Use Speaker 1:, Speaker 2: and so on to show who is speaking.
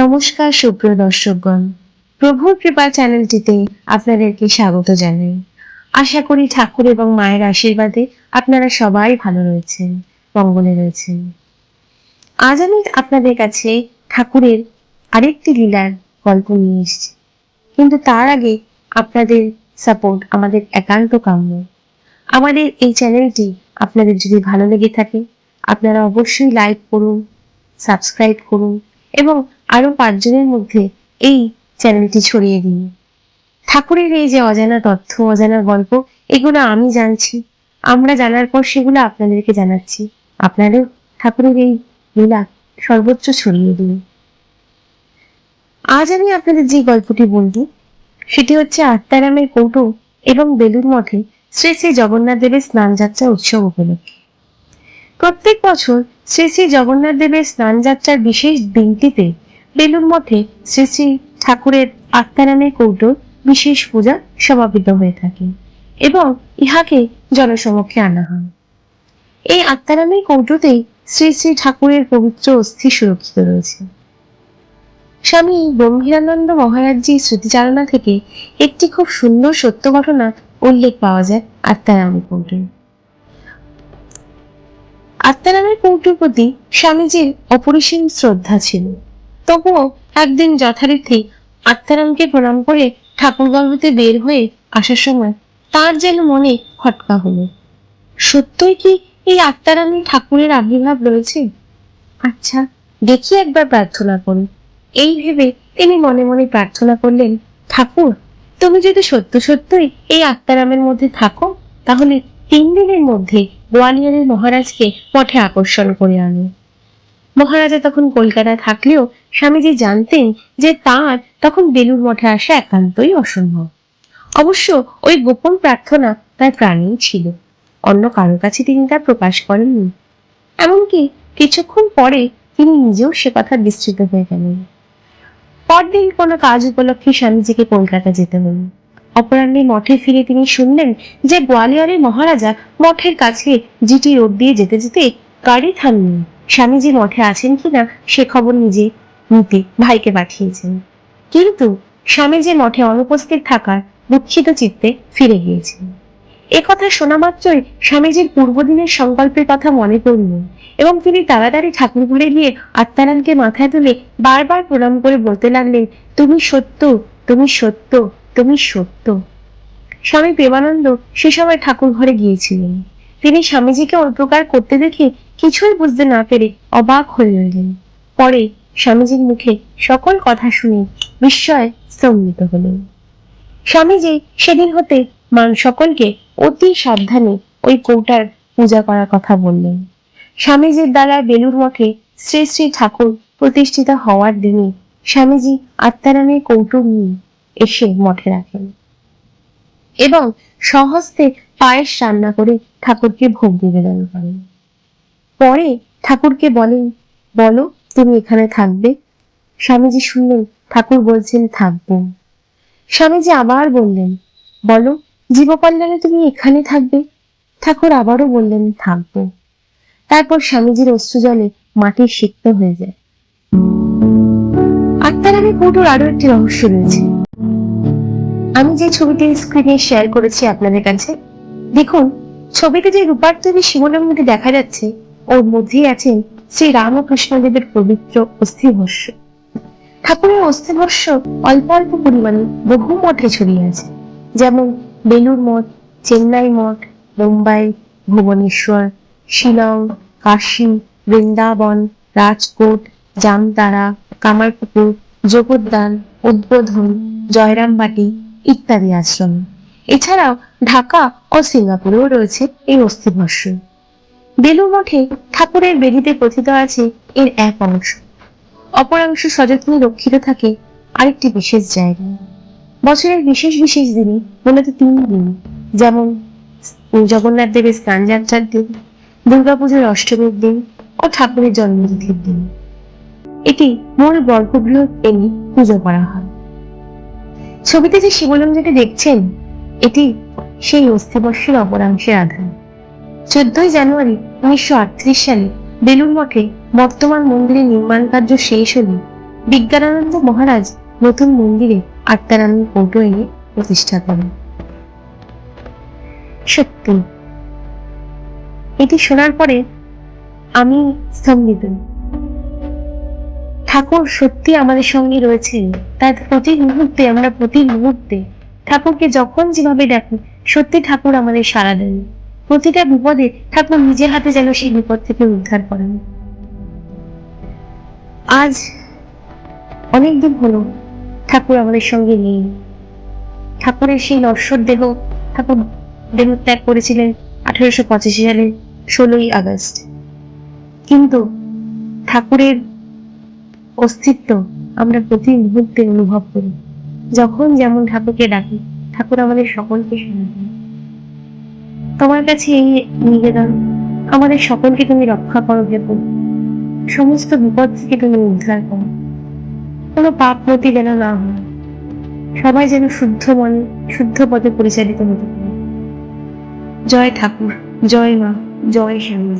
Speaker 1: নমস্কার, সুপ্রিয় দর্শকগণ। প্রভুর কৃপা চ্যানেলটিতে আপনাদেরকে স্বাগত জানাই। আশা করি ঠাকুর এবং মায়ের আশীর্বাদে আপনারা সবাই ভালো রয়েছেন, মঙ্গলে রয়েছেন। আজ আমি আপনাদের কাছে ঠাকুরের আরেকটি লীলার গল্প নিয়ে এসেছি। কিন্তু তার আগে আপনাদের সাপোর্ট আমাদের একান্ত কাম্য। আমাদের এই চ্যানেলটি আপনাদের যদি ভালো লেগে থাকে, আপনারা অবশ্যই লাইক করুন সাবস্ক্রাইব করুন এবং আরও পাঁচজনের মধ্যে এই চ্যানেলটি ছড়িয়ে দিন। ঠাকুরের এই যে অজানা তথ্য, অজানা গল্প, এগুলো আমি জানছি। আমরা জানার পর সেগুলো আপনাদেরকে জানাচ্ছি। আপনারাও ঠাকুরের এই লীলা সর্বোচ্চ ছড়িয়ে দিন। আজ আমি আপনাদের যে গল্পটি বলব, সেটি হচ্ছে আত্মারামের কৌটো এবং বেলুর মঠে শ্রী শ্রী জগন্নাথ দেবের স্নান যাত্রা উৎসব উপলক্ষে। প্রত্যেক বছর শ্রী শ্রী জগন্নাথ দেবের স্নান যাত্রার বিশেষ দিনটিতে বেলুর মধ্যে শ্রী শ্রী ঠাকুরের আত্মারামের কৌটোর বিশেষ পূজা সমাপিত হয়ে থাকে এবং ইহাকে জনসমক্ষে আনা হয়। এই আত্মারামের কৌটোতেই শ্রী শ্রী ঠাকুরের পবিত্র অস্থি সুরক্ষিত রয়েছে। স্বামী গম্ভীরানন্দ মহারাজজির স্মৃতিচারণা থেকে একটি খুব সুন্দর সত্য ঘটনা উল্লেখ পাওয়া যায় আত্মারামের কৌটোয় আত্মারামের কৌটোর প্রতি স্বামীজির অপরিসীম শ্রদ্ধা ছিল। তবুও একদিন যথারীতি আত্মারামকে প্রণাম করে ঠাকুর ঠাকুরবাবুতে বের হয়ে আসার সময় তার যেন মনে খটকা হলো। সত্যই কি এই আত্মারামী ঠাকুরের আবির্ভাব রয়েছে? আচ্ছা দেখি একবার প্রার্থনা করি এই ভেবে তিনি মনে মনে প্রার্থনা করলেন, ঠাকুর, তুমি যদি সত্য সত্যই এই আত্মারামের মধ্যে থাকো, তাহলে তিন দিনের মধ্যে গোয়ালিয়রের মহারাজকে মঠে আকর্ষণ করে আনো। মহারাজা তখন কলকাতায় থাকলেও স্বামীজি জানতেন যে তার তখন বেলুর মঠে আসা একান্তই অসম্ভব। অবশ্য ওই গোপন প্রার্থনা তার প্রাণেই ছিল। অন্য কারোর কাছে তিনি তা প্রকাশ করেননি। এমনকি কিছুক্ষণ পরে তিনি নিজেও সে কথা বিস্তৃত হয়ে গেলেন। পরদিন কোনো কাজ উপলক্ষে স্বামীজিকে কলকাতা যেতে হলো। অপরাহ্নে মঠে ফিরে তিনি শুনলেন যে গোয়ালিয়রের মহারাজা মঠের কাছে জিটি রোড দিয়ে যেতে যেতে গাড়ি থামিয়ে স্বামীজি মঠে আছেন কিনা সে খবর নিজে নিতে ভাইকে পাঠিয়েছেন। কিন্তু স্বামীজি মঠে অনুপস্থিত থাকার দুঃখিত চিত্তে ফিরে গিয়েছেন। এ কথা শোনা মাত্রই স্বামীজির পূর্বদিনের সংকল্পের কথা মনে পড়ল এবং তিনি তাড়াতাড়ি ঠাকুর ঘরে গিয়ে আত্মারামকে মাথায় তুলে বারবার প্রণাম করে বলতে লাগলেন, তুমি সত্য তুমি সত্য তুমি সত্য। স্বামী প্রেমানন্দ সে সময় ঠাকুর ঘরে গিয়েছিলেন। তিনি স্বামীজিকে ওই প্রকার করতে দেখে কিছুই বুঝতে না পেরে অবাক হয়ে রইলেন। পরে স্বামীজির মুখে সকল কথা শুনে বিস্ময়ে স্তম্ভিত হলেন। স্বামীজি সেদিন হতে মান সকলকে অতি সাবধানে ওই কৌটার পূজা করার কথা বললেন। স্বামীজির দ্বারা বেলুর মঠে শ্রী শ্রী ঠাকুর প্রতিষ্ঠিত হওয়ার দিনে স্বামীজি আত্মারামের কৌটো নিয়ে এসে মঠে রাখেন এবং সহস্তে পায়েস রান্না করে ঠাকুরকে ভোগ নিবেদন করেন। পরে ঠাকুরকে বলেন বলো, তুমি এখানে থাকবে? স্বামীজি শুনলেন, ঠাকুর বলছেন, থাকব। স্বামীজি আবার বললেন, বলো, জীবকল্যাণে তুমি এখানে থাকবে? ঠাকুর আবারও বললেন, থাকব। তারপর স্বামীজির অশ্রু জলে মাটি সিক্ত হয়ে যায়। আত্মারামে কৌটোর আরও একটি রহস্য রয়েছে। আমি যে ছবিটি স্ক্রিনে শেয়ার করেছি আপনাদের কাছে, দেখুন, ছবিতে যে রূপার তৈরি শিবলিঙ্গটি দেখা যাচ্ছে ওর মধ্যেই আছেন শ্রী রামকৃষ্ণদেবের পবিত্র অস্থিভস্য ঠাকুরের অস্থিভস্য অল্প অল্প পরিমাণে বহু মঠে ছড়িয়ে আছে। যেমন বেলুর মঠ, চেন্নাই মঠ, মুম্বাই, ভুবনেশ্বর, শিলং, কাশী, বৃন্দাবন, রাজকোট, জামতারা, কামারপুকুর জগদ্দান উদ্বোধন, জয়রামবাটি ইত্যাদি আশ্রম। এছাড়াও ঢাকা ও সিঙ্গাপুরেও রয়েছে এই অস্থিভস্য বেলুর মঠে ঠাকুরের বেদিতে প্রথিত আছে এর এক অংশ। অপর অংশ সযত্নে রক্ষিত থাকে আরেকটি বিশেষ জায়গায় বছরের বিশেষ বিশেষ দিনে মূলত তিন দিন, যেমন জগন্নাথ দেবের স্নান যাত্রার দিন, দুর্গাপুজোর অষ্টমীর দিন ও ঠাকুরের জন্মতিথির দিন। এটি মূল গর্ভগৃহ এনে পুজো করা হয়। ছবিতে যে শিবলিঙ্গটি দেখছেন, এটি সেই অস্থিবর্ষের অপরাংশের আধার। চোদ্দই জানুয়ারি উনিশশো আটত্রিশ সালে বেলুর মঠে বর্তমান মন্দিরের নির্মাণ কার্য শেষ হলে বিজ্ঞানানন্দ মহারাজ নতুন মন্দিরে আত্মারাম কৌটো এনে প্রতিষ্ঠা করেন। সত্যি। এটি শোনার পরে আমি স্তম্ভিত। ঠাকুর সত্যি আমাদের সঙ্গে রয়েছেন তার প্রতি মুহূর্তে আমরা প্রতি মুহূর্তে ঠাকুরকে যখন যেভাবে ডাকি, সত্যি ঠাকুর আমাদের সাড়া দেন। প্রতিটা বিপদে ঠাকুর নিজের হাতে যেন সেই বিপদ থেকে উদ্ধার করেন। আজ অনেকদিন হলো ঠাকুর আমাদের সঙ্গে নেই। ঠাকুরের সেই নশ্বর দেহ ঠাকুর দেহত্যাগ করেছিলেন আঠারোশো পঁচাশি সালের ষোলোই আগস্ট। কিন্তু ঠাকুরের অস্তিত্ব আমরা প্রতি মুহূর্তে অনুভব করি। যখন যেমন ঠাকুরকে ডাকি, ঠাকুর আমাদের সকলকে শোনা দেন তোমার কাছে এই নিবেদন, আমাদের সকলকে তুমি রক্ষা করো যেত সমস্ত বিপদ থেকে তুমি উদ্ধার করো। কোনো পাপ মতি যেন না হয়, সবাই যেন শুদ্ধ মন, শুদ্ধ পদে পরিচালিত হতে পারে। জয় ঠাকুর, জয় মা, জয় শ্যামা